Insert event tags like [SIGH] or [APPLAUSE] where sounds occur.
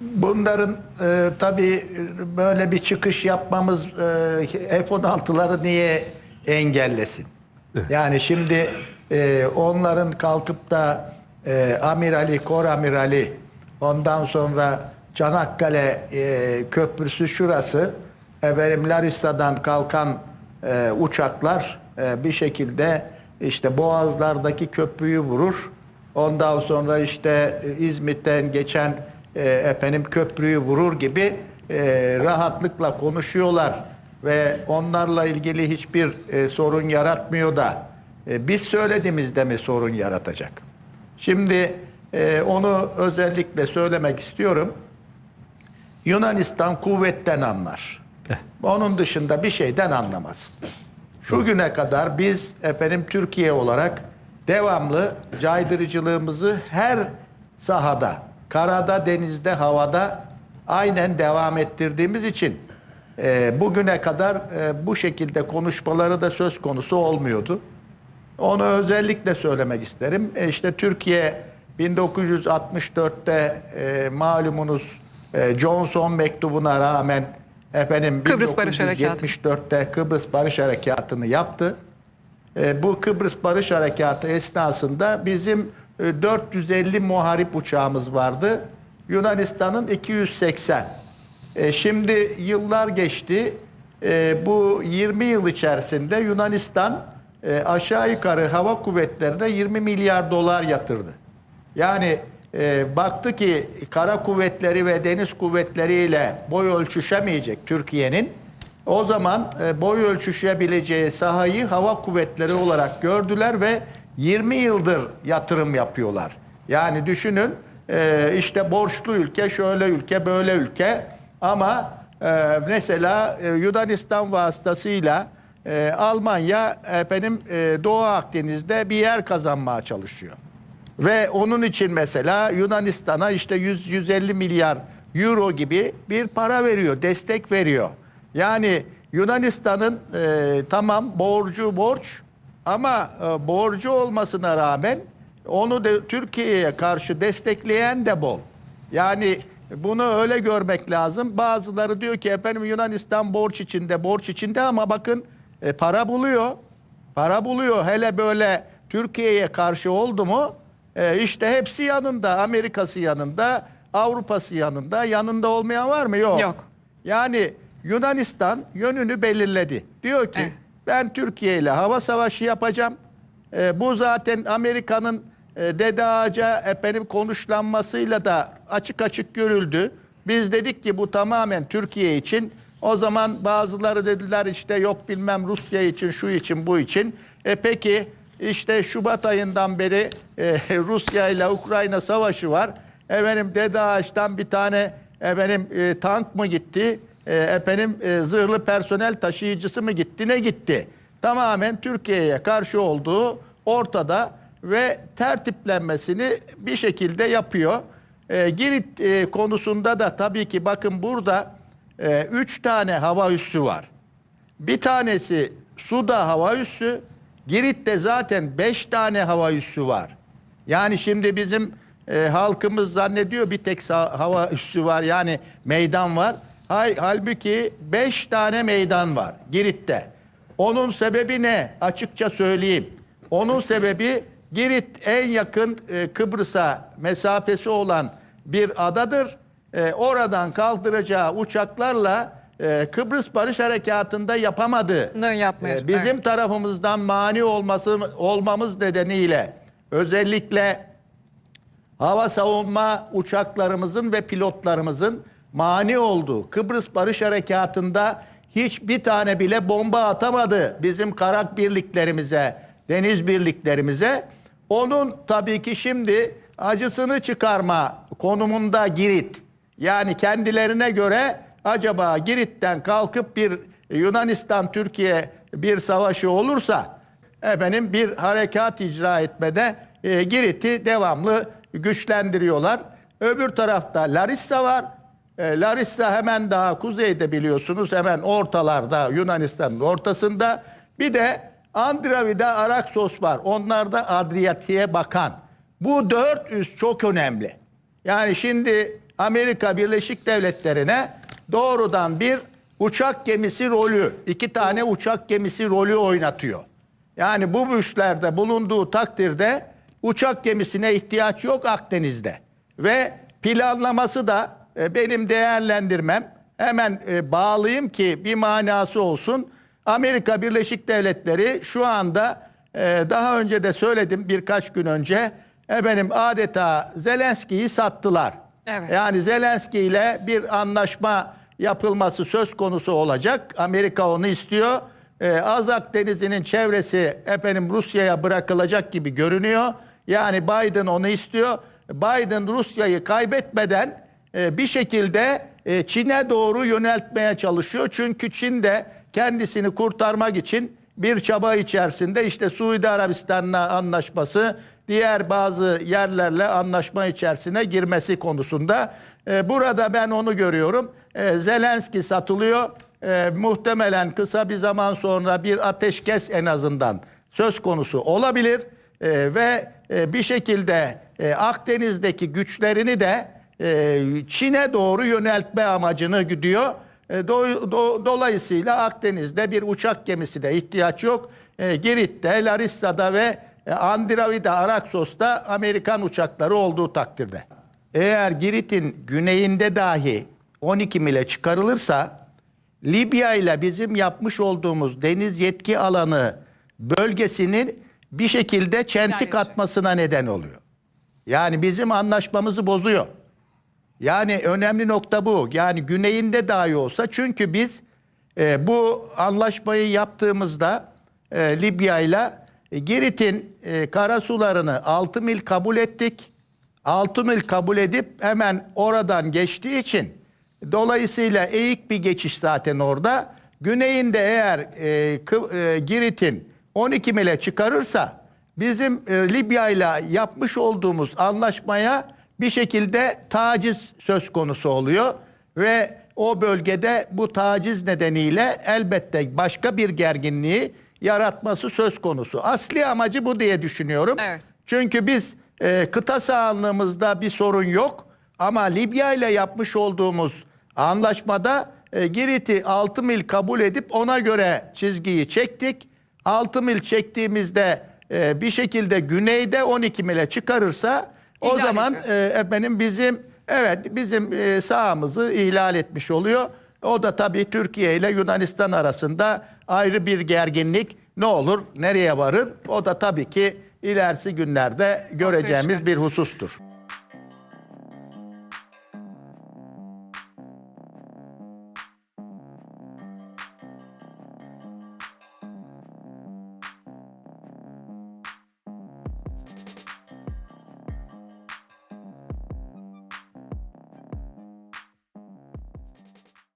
Bunların e, tabii böyle bir çıkış yapmamız e, F-16'ları niye engellesin? Yani şimdi e, onların kalkıp da e, amirali, kor amirali ondan sonra Çanakkale e, köprüsü şurası efendim Larissa'dan kalkan e, uçaklar e, bir şekilde işte Boğazlar'daki köprüyü vurur. Ondan sonra işte İzmit'ten geçen e, efendim köprüyü vurur gibi e, rahatlıkla konuşuyorlar ve onlarla ilgili hiçbir e, sorun yaratmıyor da e, biz söylediğimizde mi sorun yaratacak? Şimdi e, onu özellikle söylemek istiyorum. Yunanistan kuvvetten anlar. Onun dışında bir şeyden anlamaz. Şu güne kadar biz efendim Türkiye olarak devamlı caydırıcılığımızı her sahada, karada, denizde, havada aynen devam ettirdiğimiz için e, bugüne kadar e, bu şekilde konuşmaları da söz konusu olmuyordu. Onu özellikle söylemek isterim. E işte Türkiye 1964'te e, malumunuz e, Johnson mektubuna rağmen efendim Kıbrıs Barış Harekatı. 1974'te Kıbrıs Barış Harekatı'nı yaptı. E, bu Kıbrıs Barış Harekatı esnasında bizim 450 muharip uçağımız vardı. Yunanistan'ın 280. E, şimdi yıllar geçti. E, bu 20 yıl içerisinde Yunanistan e, aşağı yukarı hava kuvvetlerine 20 milyar dolar yatırdı. Yani e, baktı ki kara kuvvetleri ve deniz kuvvetleriyle boy ölçüşemeyecek Türkiye'nin. O zaman e, boy ölçüşebileceği sahayı hava kuvvetleri olarak gördüler ve 20 yıldır yatırım yapıyorlar. Yani düşünün e, işte borçlu ülke, şöyle ülke, böyle ülke ama e, mesela e, Yunanistan vasıtasıyla Almanya efendim e, Doğu Akdeniz'de bir yer kazanmaya çalışıyor. Ve onun için mesela Yunanistan'a işte 100-150 milyar euro gibi bir para veriyor, destek veriyor. Yani Yunanistan'ın e, tamam borcu borç ama e, borcu olmasına rağmen onu da Türkiye'ye karşı destekleyen de bol. Yani bunu öyle görmek lazım. Bazıları diyor ki efendim Yunanistan borç içinde, borç içinde ama bakın e, para buluyor. Para buluyor. Hele böyle Türkiye'ye karşı oldu mu e, işte hepsi yanında. Amerika'sı yanında, Avrupa'sı yanında. Yanında olmayan var mı? Yok. Yok. Yani Yunanistan yönünü belirledi. Diyor ki Evet. Ben Türkiye ile hava savaşı yapacağım. E, bu zaten Amerika'nın e, Dede Ağaca efendim konuşlanmasıyla da açık açık görüldü. Biz dedik ki bu tamamen Türkiye için. O zaman bazıları dediler işte yok bilmem Rusya için, şu için, bu için. E peki işte Şubat ayından beri e, [LAUGHS] Rusya ile Ukrayna savaşı var. Efendim Dede Ağaç'tan bir tane efendim e, tank mı gitti? E, efendim e, zırhlı personel taşıyıcısı mı gitti? Ne gitti? Tamamen Türkiye'ye karşı olduğu ortada ve tertiplenmesini bir şekilde yapıyor. E, Girit e, konusunda da tabii ki bakın burada e, üç tane hava üssü var. Bir tanesi Suda hava üssü, Girit'te zaten beş tane hava üssü var. Yani şimdi bizim e, halkımız zannediyor bir tek hava üssü var yani meydan var. Hay, halbuki beş tane meydan var Girit'te. Onun sebebi ne? Açıkça söyleyeyim. Onun sebebi Girit en yakın e, Kıbrıs'a mesafesi olan bir adadır. E, oradan kaldıracağı uçaklarla e, Kıbrıs Barış Harekatı'nda yapamadı. E, bizim evet. tarafımızdan mani olması olmamız nedeniyle özellikle hava savunma uçaklarımızın ve pilotlarımızın mani olduğu Kıbrıs Barış Harekatı'nda hiçbir tane bile bomba atamadı bizim karak birliklerimize, deniz birliklerimize. Onun tabii ki şimdi acısını çıkarma konumunda Girit. Yani kendilerine göre acaba Girit'ten kalkıp bir Yunanistan Türkiye bir savaşı olursa efendim bir harekat icra etmede e, Girit'i devamlı güçlendiriyorlar. Öbür tarafta Larissa var. E, Larissa hemen daha kuzeyde biliyorsunuz hemen ortalarda Yunanistan'ın ortasında. Bir de Andravida Araksos var. Onlar da Adriyatik'e bakan. Bu dört üs çok önemli. Yani şimdi Amerika Birleşik Devletleri'ne doğrudan bir uçak gemisi rolü, iki tane uçak gemisi rolü oynatıyor. Yani bu güçlerde bulunduğu takdirde uçak gemisine ihtiyaç yok Akdeniz'de. Ve planlaması da e, benim değerlendirmem hemen e, bağlayayım ki bir manası olsun. Amerika Birleşik Devletleri şu anda e, daha önce de söyledim birkaç gün önce efendim adeta Zelenski'yi sattılar. Evet. Yani Zelenski ile bir anlaşma yapılması söz konusu olacak. Amerika onu istiyor. Ee, Azak Denizi'nin çevresi efendim Rusya'ya bırakılacak gibi görünüyor. Yani Biden onu istiyor. Biden Rusya'yı kaybetmeden bir şekilde e, Çin'e doğru yöneltmeye çalışıyor. Çünkü Çin de kendisini kurtarmak için bir çaba içerisinde işte Suudi Arabistan'la anlaşması, diğer bazı yerlerle anlaşma içerisine girmesi konusunda. E, burada ben onu görüyorum. E, Zelenski satılıyor. E, muhtemelen kısa bir zaman sonra bir ateşkes en azından söz konusu olabilir. E, ve e, bir şekilde e, Akdeniz'deki güçlerini de e, Çin'e doğru yöneltme amacını güdüyor. E, do- do- dolayısıyla Akdeniz'de bir uçak gemisine ihtiyaç yok. E, Girit'te, Larissa'da ve e, Andravida, Araksos'ta Amerikan uçakları olduğu takdirde. Eğer Girit'in güneyinde dahi 12 mile çıkarılırsa Libya ile bizim yapmış olduğumuz deniz yetki alanı bölgesinin bir şekilde çentik atmasına neden oluyor. Yani bizim anlaşmamızı bozuyor. Yani önemli nokta bu. Yani güneyinde dahi olsa çünkü biz e, bu anlaşmayı yaptığımızda e, Libya ile e, Girit'in e, karasularını 6 mil kabul ettik. 6 mil kabul edip hemen oradan geçtiği için dolayısıyla eğik bir geçiş zaten orada. Güneyinde eğer e, e, Girit'in 12 mile çıkarırsa bizim e, Libya ile yapmış olduğumuz anlaşmaya bir şekilde taciz söz konusu oluyor ve o bölgede bu taciz nedeniyle elbette başka bir gerginliği yaratması söz konusu. Asli amacı bu diye düşünüyorum. Evet. Çünkü biz e, kıta sahanlığımızda bir sorun yok ama Libya ile yapmış olduğumuz anlaşmada e, Girit'i 6 mil kabul edip ona göre çizgiyi çektik. 6 mil çektiğimizde e, bir şekilde güneyde 12 mile çıkarırsa o İhlal zaman ediyor. e, efendim bizim evet bizim e, sahamızı ihlal etmiş oluyor. O da tabii Türkiye ile Yunanistan arasında ayrı bir gerginlik ne olur, nereye varır? O da tabii ki ilerisi günlerde göreceğimiz bir husustur.